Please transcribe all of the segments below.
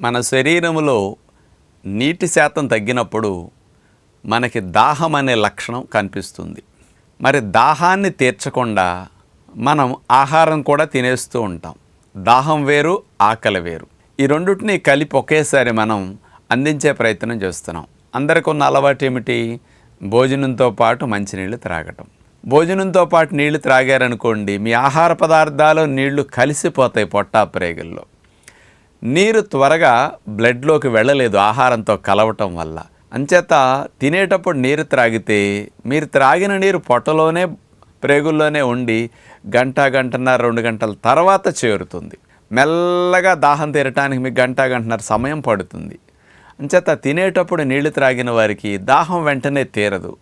మన శరీరంలో నీటి శాతం తగ్గినప్పుడు మనకి దాహం అనే లక్షణం కనిపిస్తుంది. మరి దాహాన్ని తీర్చకుండా మనం ఆహారం కూడా తినేస్తూ ఉంటాం. దాహం వేరు ఆకలి వేరు. ఈ రెండింటిని కలిపి ఒకేసారి మనం అందించే ప్రయత్నం చేస్తున్నాం. అందరికి ఉన్న అలవాటు ఏమిటి? భోజనంతో పాటు మంచినీళ్ళు త్రాగటం. భోజనంతో పాటు నీళ్ళు త్రాగారనుకోండి మీ ఆహార పదార్థాలు నీళ్ళు కలిసిపోతాయి పొట్టా ప్రేగుల్లో నీరు త్వరగా బ్లడ్లోకి వెళ్ళలేదు ఆహారంతో కలవటం వల్ల. అంచేత తినేటప్పుడు నీరు త్రాగితే మీరు త్రాగిన నీరు పొట్టలోనే ప్రేగుల్లోనే ఉండి గంట గంటన్నర రెండు గంటల తర్వాత చేరుతుంది. మెల్లగా దాహం తీరటానికి మీకు గంట గంటన్నర సమయం పడుతుంది. అంచేత తినేటప్పుడు నీళ్ళు త్రాగిన వారికి దాహం వెంటనే తీరదు.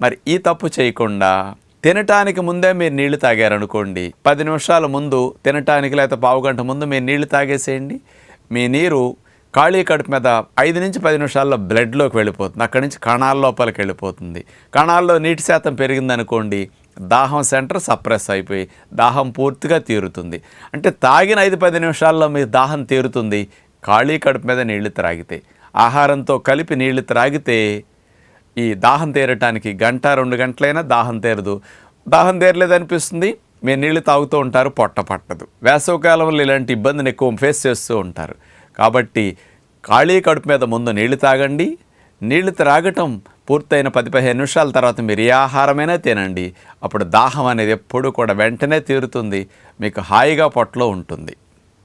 మరి ఈ తప్పు చేయకుండా తినటానికి ముందే మీరు నీళ్ళు తాగారనుకోండి. పది నిమిషాల ముందు తినటానికి లేకపోతే పావు గంట ముందు మీరు నీళ్ళు తాగేసేయండి. మీ నీరు ఖాళీ కడుపు మీద ఐదు నుంచి పది నిమిషాల్లో బ్లడ్లోకి వెళ్ళిపోతుంది. అక్కడి నుంచి కణాల లోపలికి వెళ్ళిపోతుంది. కణాల్లో నీటి శాతం పెరిగిందనుకోండి దాహం సెంటర్ సప్రెస్ అయిపోయి దాహం పూర్తిగా తీరుతుంది. అంటే తాగిన ఐదు పది నిమిషాల్లో మీ దాహం తీరుతుంది. ఖాళీ కడుపు మీద నీళ్ళు త్రాగితే ఆహారంతో కలిపి నీళ్ళు త్రాగితే ఈ దాహం తీరటానికి గంట రెండు గంటలైనా దాహం తీరదు. దాహం తీరలేదు అనిపిస్తుంది మీరు నీళ్ళు తాగుతూ ఉంటారు పొట్ట పట్టదు. వేసవకాలంలో ఇలాంటి ఇబ్బందిని ఎక్కువ ఫేస్ చేస్తూ ఉంటారు. కాబట్టి ఖాళీ కడుపు మీద ముందు నీళ్ళు తాగండి. నీళ్ళు త్రాగటం పూర్తయిన పది పదిహేను నిమిషాల తర్వాత మీరు ఏ ఆహారమైనా తినండి. అప్పుడు దాహం అనేది ఎప్పుడు కూడా వెంటనే తీరుతుంది. మీకు హాయిగా పొట్టలో ఉంటుంది.